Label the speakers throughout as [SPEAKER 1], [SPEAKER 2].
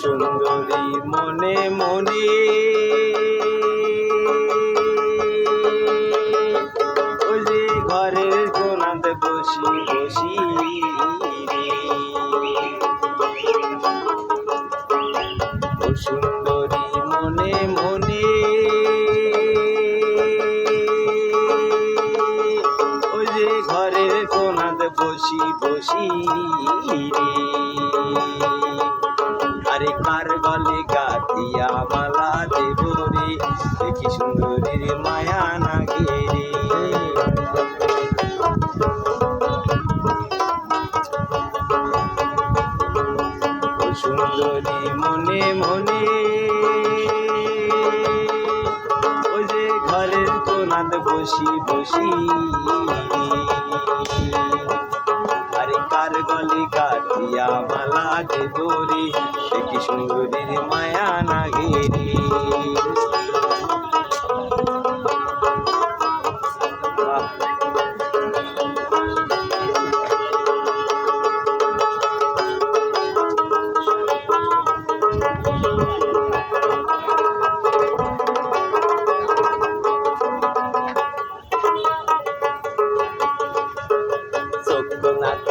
[SPEAKER 1] সুন্দরী মনে মনে বসি বসি রে আরে কার গলে গাতিয়া মালা দেব রে? দেখি সুন্দরীর মায়া না ও সুন্দরী মনে মনে। ওই যে ঘরের কোনাতে বসি বসি। দে দোরে দেখি সুন্দরীর মায়া না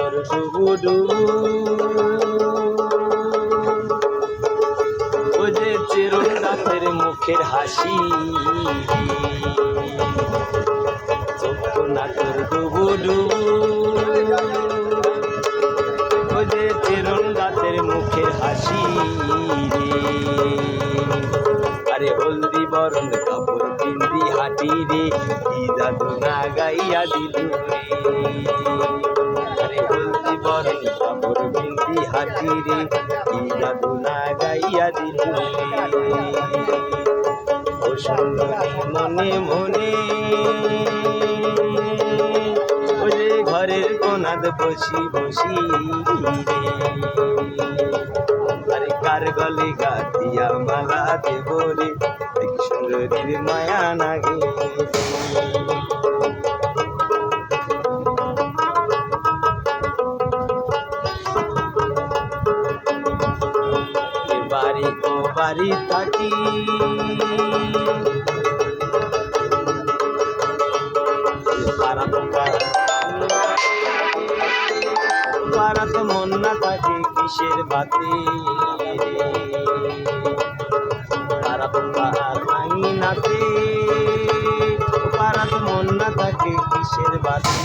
[SPEAKER 1] তোর ডুবু ডুবু ও যে চিরুন মুখের হাসি। চোখ না তোর ডুবু ও যে চিরুন মুখের হাসি আরে হলদি বরণ কাপড় পিন্দি হাঁটি রে। কি জাদু না গাইয়া দিল রে পিন্দি হাঁটি রে কি জাদু না গাইয়া দিল। ও সুন্দরী মনে মনে। ও যে ঘরের কোনাদ বসি বসি আরে কার গলে গাতিয়া মালা দেব রে? সুন্দরীর মায়া নাগে। বাড়ি থাকি। পাড়া পোকা মন না থাকে কিসের বাতি। পাড়া পোকা ভাঙি নাতে। পাড়া তো না থাকে কিসের বাতি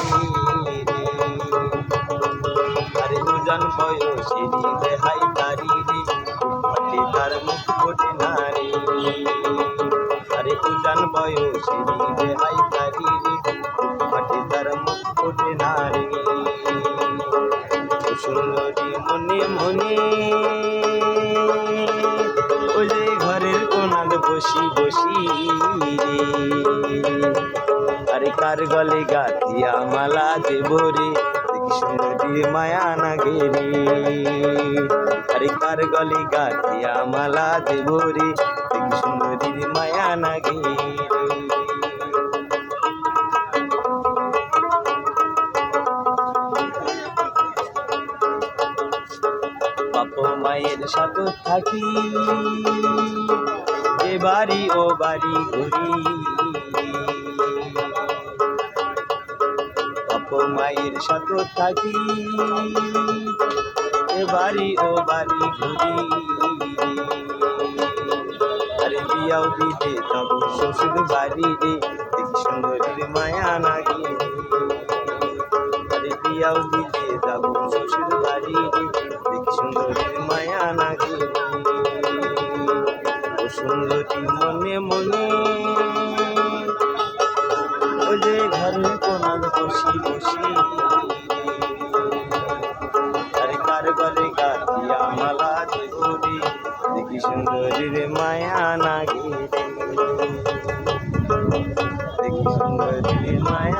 [SPEAKER 1] দুজন বয়সেরই দেহাই আরে দুজন বয়সেরই দেহাই তারি ফটে তার মুখ ফোটে না রে ও সুন্দরী মনে মনে ওই যে ঘরের কোনাদ বসি বসি আরে কার গলে গাতিয়া মালা দেব রে সুন্দরী মায়া না গেরে আরে কার গলে গাতিয়া মালা দেব রে সুন্দরী বাপ মায়ের সাথে থাকি এ বাড়ি ও বাড়ি ঘুরি মায়ের সাথে থাকি এ বাড়ি ও বাড়ি ঘুরি আরে বিয়াও দিতে শ্বশুর বাড়ি রে, দেখি সুন্দরীর মায়া নাগি আরে বিয়াও দিলে যাব শ্বশুর বাড়ি রে, দেখি সুন্দরীর মায়া নাগি ও সুন্দরী মনে মনে ও যে ঘরে কোনার বসি বসি। আরে কার ঘরে গাতিয়া মালা দেখি সুন্দরীর মায়া নাগি রে in my